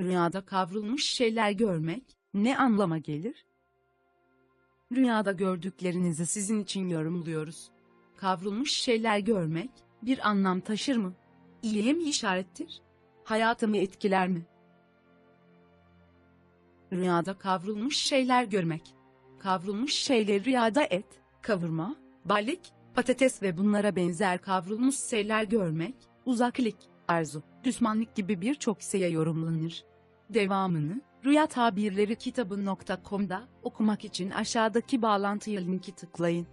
Rüyada kavrulmuş şeyler görmek ne anlama gelir? Rüyada gördüklerinizi sizin için yorumluyoruz. Kavrulmuş şeyler görmek bir anlam taşır mı? İyiye mi işarettir? Hayatımı etkiler mi? Rüyada kavrulmuş şeyler görmek. Kavrulmuş şeyleri rüyada et, kavurma, balık, patates ve bunlara benzer kavrulmuş şeyler görmek, uzaklık, arzu, düşmanlık gibi birçok şeye yorumlanır. Devamını, Rüya Tabirleri kitabı.com'da okumak için aşağıdaki bağlantıya linki tıklayın.